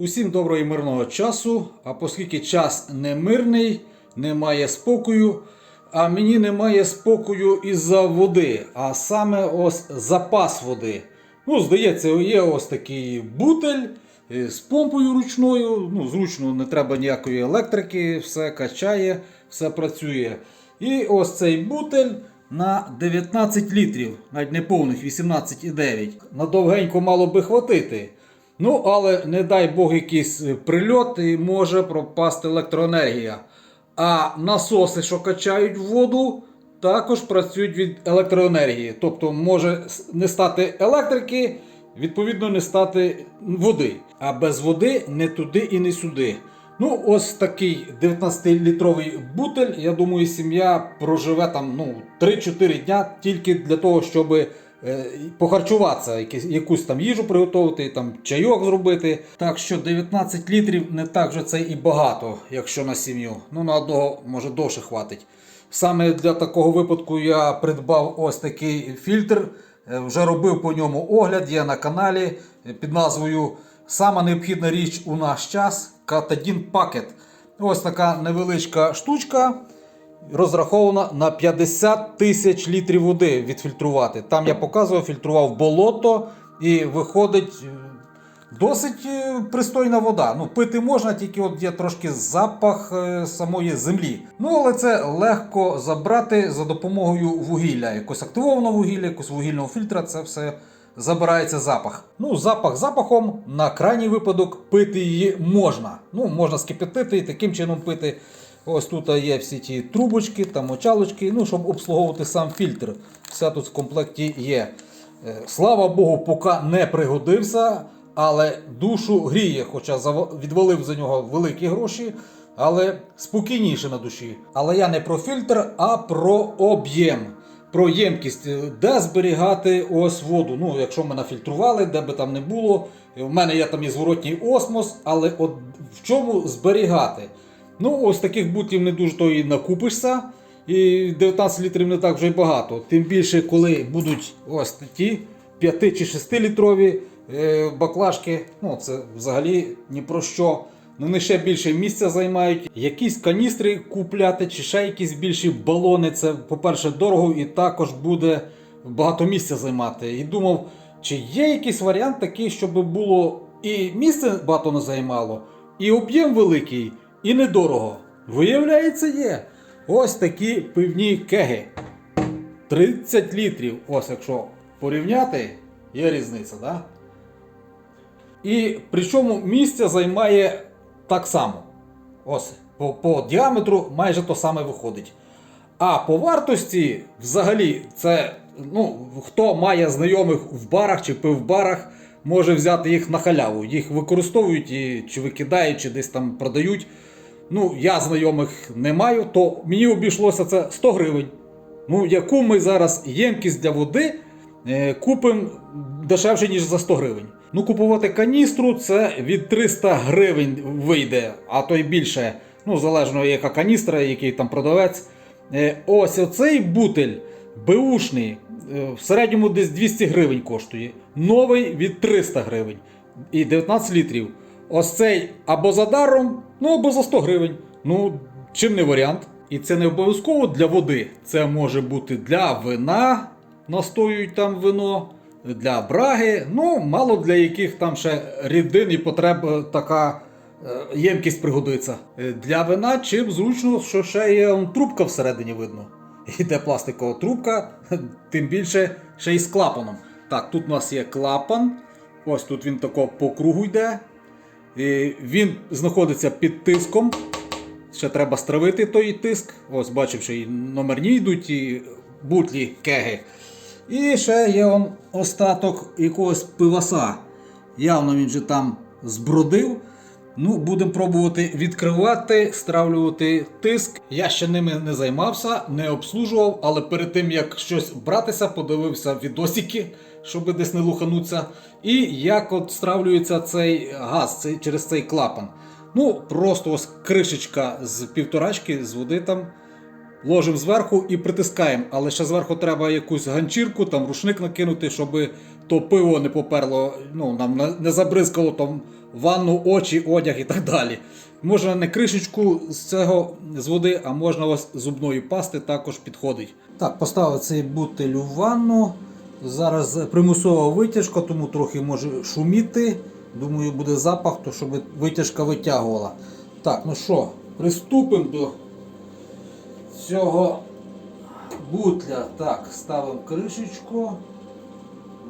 Усім доброго і мирного часу. А оскільки час не мирний, немає спокою, а мені немає спокою із-за води, а саме ось запас води. Ну, здається, є ось такий бутель е, з помпою ручною. Ну, зручно, не треба ніякої електрики, все качає, все працює. І ось цей бутель на 19 літрів, навіть не повних 18,9. Надовгенько мало би хватити. Ну, але не дай Бог якийсь е, прильот і може пропасти електроенергія. А насоси, що качають воду, також працюють від електроенергії. Тобто може не стати електрики, відповідно, не стати води. А без води не туди і не сюди. Ну, ось такий 19-літровий бутель. Я думаю, сім'я проживе там ну, 3-4 дня тільки для того, щоб похарчуватися, якусь там їжу приготувати, там чайок зробити. Так що 19 літрів не так вже це і багато, якщо на сім'ю. Ну, на одного може довше хватить. Саме для такого випадку я придбав ось такий фільтр. Е, Вже робив по ньому огляд, є на каналі е, під назвою Сама необхідна річ у наш час Катадін Пакет. Ось така невеличка штучка розрахована на 50 тисяч літрів води відфільтрувати. Там я показував, фільтрував болото і виходить е, досить е, пристойна вода. Ну, пити можна, тільки от є трошки запах е, самої землі. Ну, але це легко забрати за допомогою вугілля. Якось активованого вугілля, якось вугільного фільтра, це все забирається запах. Ну, запах запахом, на крайній випадок пити її можна. Ну, можна скипятити і таким чином пити. Ось тут є всі ті трубочки, там мочалочки, ну, щоб обслуговувати сам фільтр. Все тут в комплекті є. Е, Слава Богу, поки не пригодився, але душу гріє, хоча відвалив за нього великі гроші, але спокійніше на душі. Але я не про фільтр, а про об'єм. Про ємкість, е, де зберігати ось воду. Ну, якщо ми нафільтрували, де би там не було. У мене є там і зворотній осмос, але от в чому зберігати? Ну, ось таких бутів не дуже то і накупишся. І 19 літрів не так вже й багато. Тим більше, коли будуть ось ті 5 чи 6 літрові е, баклажки, ну це взагалі ні про що. Ну, Вони ще більше місця займають. Якісь каністри купляти, чи ще якісь більші балони. Це, по-перше, дорого і також буде багато місця займати. І думав, чи є якийсь варіант такий, щоб було і місце багато не займало, і об'єм великий, і недорого. Виявляється, є. Ось такі пивні кеги. 30 літрів. Ось якщо порівняти, є різниця. Да? І причому місце займає так само. Ось, по, по діаметру майже то саме виходить. А по вартості, взагалі, це ну, хто має знайомих в барах чи пивбарах, може взяти їх на халяву. Їх використовують і, чи викидають, чи десь там продають. Ну, я знайомих не маю, то мені обійшлося це 100 гривень. Ну, яку ми зараз ємкість для води е, купимо дешевше, ніж за 100 гривень. Ну, купувати каністру це від 300 гривень вийде, а то й більше. Ну, залежно яка каністра, який там продавець. Е, Ось оцей бутель беушний, е, в середньому десь 200 гривень коштує. Новий від 300 гривень. І 19 літрів. Ось цей або за даром, ну або за 100 гривень. Ну, чим не варіант. І це не обов'язково для води. Це може бути для вина, настоюють там вино, для браги, ну, мало для яких там ще рідин і потреб е, така е, ємкість пригодиться. Е, Для вина чим зручно, що ще є он, трубка всередині видно. Іде пластикова трубка, тим більше ще й з клапаном. Так, тут у нас є клапан. Ось тут він тако по кругу йде. І Він знаходиться під тиском. Ще треба стравити той тиск. Ось що і номерні йдуть, і бутлі кеги. І ще є он остаток якогось пиваса. Явно він же там збродив. Ну, будемо пробувати відкривати, стравлювати тиск. Я ще ними не займався, не обслужував, але перед тим як щось братися, подивився відосики, щоб десь не лухануться. І як от стравлюється цей газ цей, через цей клапан. Ну, просто ось кришечка з півторачки з води там. Ложимо зверху і притискаємо, але ще зверху треба якусь ганчірку, там рушник накинути, щоб то пиво не поперло, ну, нам не- забризкало там ванну, очі, одяг і так далі. Можна не кришечку з цього з води, а можна ось зубної пасти також підходить. Так, поставив цей бутиль у ванну. Зараз примусова витяжка, тому трохи може шуміти. Думаю, буде запах, то щоб витяжка витягувала. Так, ну що, приступимо до цього бутля. Так, ставимо кришечку,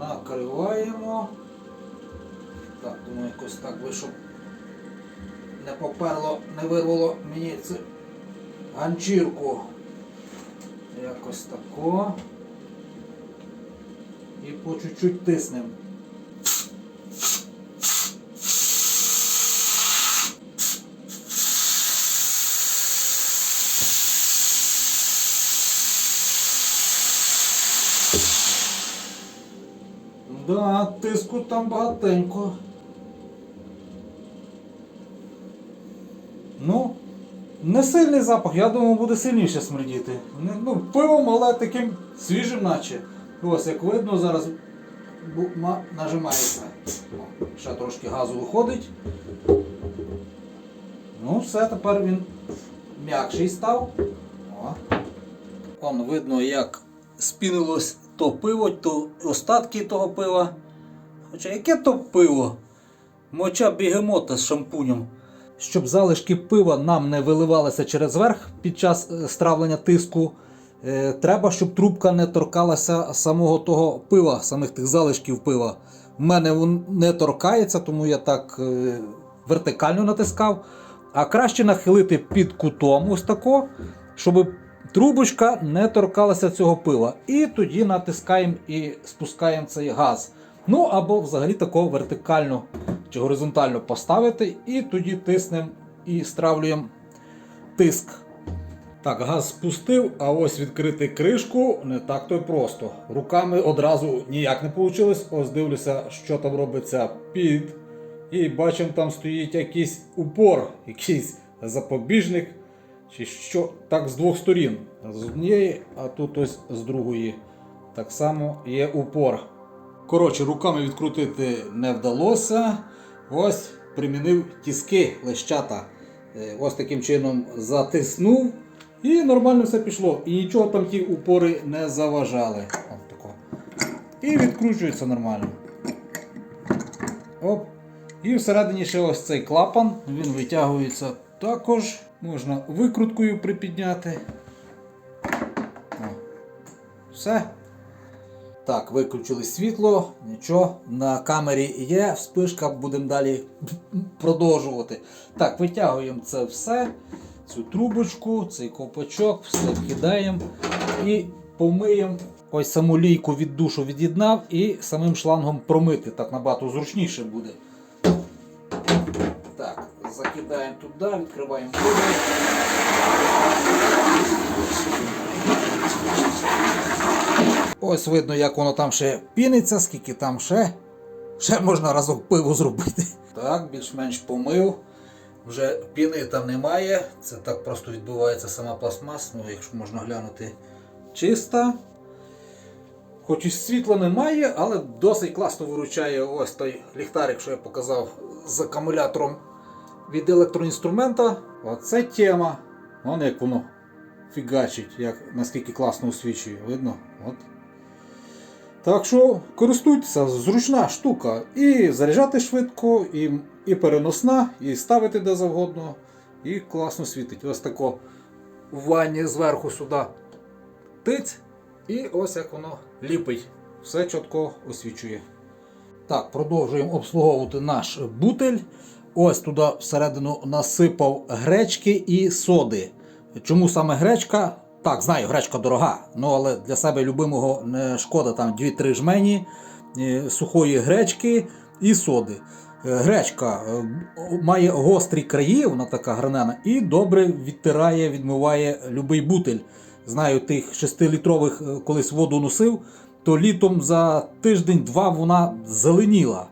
накриваємо. Так, думаю, якось так би, щоб не поперло, не вирвало мені цю ганчірку. Якось тако. І по чуть-чуть тиснемо. Да, тиску там багатенько. Ну, не сильний запах, я думаю, буде сильніше смердіти. Ну, пивом, але таким свіжим, наче. Ось, як видно, зараз нажимається. Ще трошки газу виходить. Ну, все, тепер він м'якший став. О. Он видно, як спінилось то пиво, то остатки того пива. Хоча яке то пиво? Моча бігемота з шампунем. Щоб залишки пива нам не виливалися через верх під час е, стравлення тиску, е, треба, щоб трубка не торкалася самого того пива, самих тих залишків пива. В мене він не торкається, тому я так е, вертикально натискав. А краще нахилити під кутом ось тако, щоб трубочка не торкалася цього пива. І тоді натискаємо і спускаємо цей газ. Ну або взагалі тако вертикально чи горизонтально поставити, і тоді тиснемо і стравлюємо тиск. Так, газ спустив, а ось відкрити кришку не так то й просто. Руками одразу ніяк не вийшло. Ось дивлюся, що там робиться під. І бачимо, там стоїть якийсь упор, якийсь запобіжник. Чи що так з двох сторін. З однієї, а тут ось з другої. Так само є упор. Коротше, руками відкрутити не вдалося. Ось примінив тіски лещата. Е, Ось таким чином затиснув. І нормально все пішло. І нічого там ті упори не заважали. І відкручується нормально. Оп. І всередині ще ось цей клапан. Він витягується також. Можна викруткою припідняти. О. Все. Так, виключили світло, нічого, на камері є, вспишка, будемо далі продовжувати. Так, витягуємо це все, цю трубочку, цей ковпачок, все вкидаємо і помиємо. Ось саму лійку від душу від'єднав і самим шлангом промити. Так набагато зручніше буде. Закидаємо туди, відкриваємо. Ось видно, як воно там ще піниться, скільки там ще. Ще можна разок пиво зробити. Так, більш-менш помив. Вже піни там немає. Це так просто відбувається сама пластмас, ну якщо можна глянути чиста. Хоч і світла немає, але досить класно виручає ось той ліхтарик, що я показав з акумулятором від електроінструмента. Оце тема. Вон як воно фігачить, як, наскільки класно освічує. Видно? От. Так що користуйтеся, зручна штука. І заряджати швидко, і, і переносна, і ставити де завгодно. І класно світить. Ось тако в ванні зверху сюди тиць. І ось як воно ліпить. Все чітко освічує. Так, продовжуємо обслуговувати наш бутель. Ось туди всередину насипав гречки і соди. Чому саме гречка? Так, знаю, гречка дорога, ну але для себе любимого не шкода там 2-3 жмені е, сухої гречки і соди. Е, Гречка е, має гострі краї, вона така гранена, і добре відтирає, відмиває любий бутель. Знаю, тих 6-літрових е, колись воду носив, то літом за тиждень-два вона зеленіла.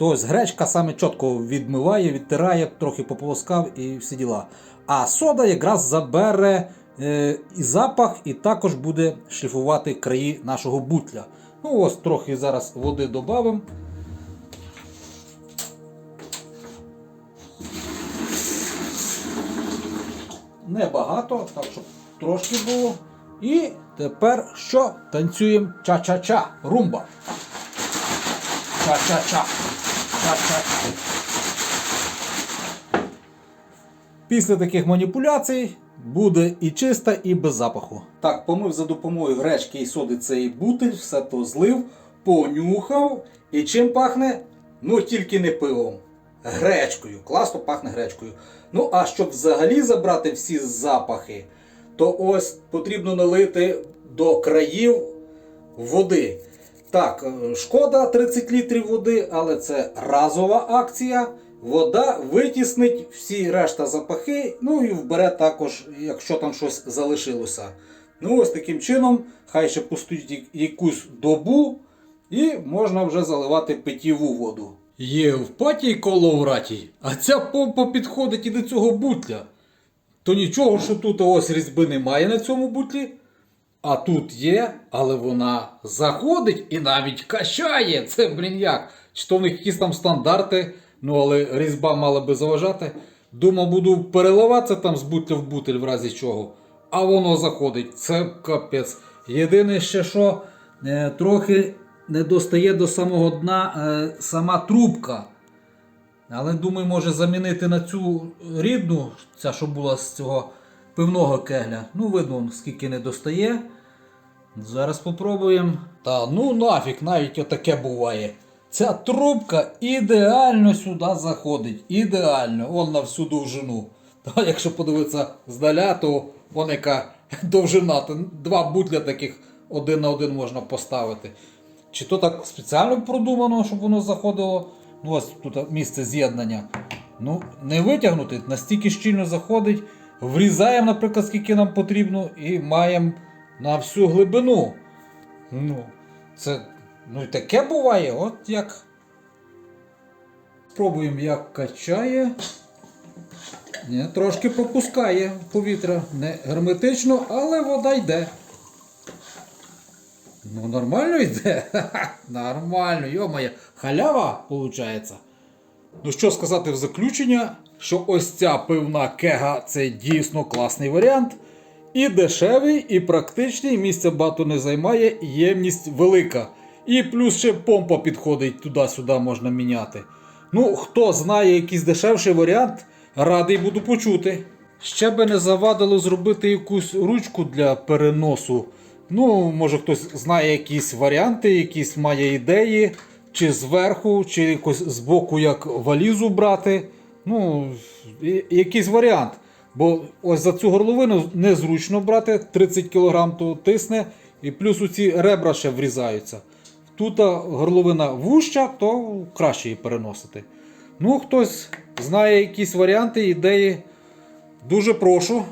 Тобто гречка саме чітко відмиває, відтирає, трохи пополоскав і всі діла. А сода якраз забере е, і запах, і також буде шліфувати краї нашого бутля. Ну ось трохи зараз води додамо. Небагато, так щоб трошки було. І тепер що? Танцюємо ча-ча-ча. Румба. Ча-ча-ча. Після таких маніпуляцій буде і чиста, і без запаху. Так, помив за допомогою гречки і соди цей бутиль, все то злив, понюхав. І чим пахне? Ну тільки не пивом. Гречкою. Класно пахне гречкою. Ну, а щоб взагалі забрати всі запахи, то ось потрібно налити до країв води. Так, е, шкода 30 літрів води, але це разова акція. Вода витіснить всі решта запахи, ну і вбере також, якщо там щось залишилося. Ну, ось таким чином, хай ще постоїть я- якусь добу, і можна вже заливати питєву воду. Є в патій коло в раті, а ця помпа підходить і до цього бутля. То нічого, що тут ось різьби немає на цьому бутлі. А тут є, але вона заходить і навіть качає. Це, блін, як? Чи то в них якісь там стандарти, ну але різьба мала би заважати. Думав, буду переливатися там з бутля в бутель в разі чого. А воно заходить. Це капець. Єдине ще що е, трохи не достає до самого дна е, сама трубка. Але думаю, може замінити на цю рідну, ця, що була з цього пивного кегля. Ну, видно, скільки не достає. Зараз попробуємо. Та ну нафіг, навіть отаке буває. Ця трубка ідеально сюди заходить. Ідеально, вон на всю довжину. Та якщо подивитися здаля, то вон яка довжина. То два бутля таких один на один можна поставити. Чи то так спеціально продумано, щоб воно заходило? Ну, ось тут місце з'єднання. Ну, не витягнути, настільки щільно заходить. Врізаємо, наприклад, скільки нам потрібно, і маємо на всю глибину. Ну, це ну, і таке буває, от як. Спробуємо, як качає. Ні, трошки пропускає повітря. Не герметично, але вода йде. Ну, нормально йде. Нормально, йомає. Халява, виходить. Ну, що сказати в заключення, що ось ця пивна кега це дійсно класний варіант. І дешевий, і практичний, місця багато не займає, ємність велика. І плюс ще помпа підходить туди-сюди можна міняти. Ну, хто знає якийсь дешевший варіант, радий буду почути. Ще би не завадило зробити якусь ручку для переносу. Ну, може хтось знає якісь варіанти, якісь має ідеї, чи зверху, чи якось збоку як валізу брати. Ну, якийсь варіант. Бо ось за цю горловину незручно брати, 30 кг то тисне, і плюс ці ребра ще врізаються. Тут горловина вуща, то краще її переносити. Ну, хтось знає якісь варіанти, ідеї. Дуже прошу.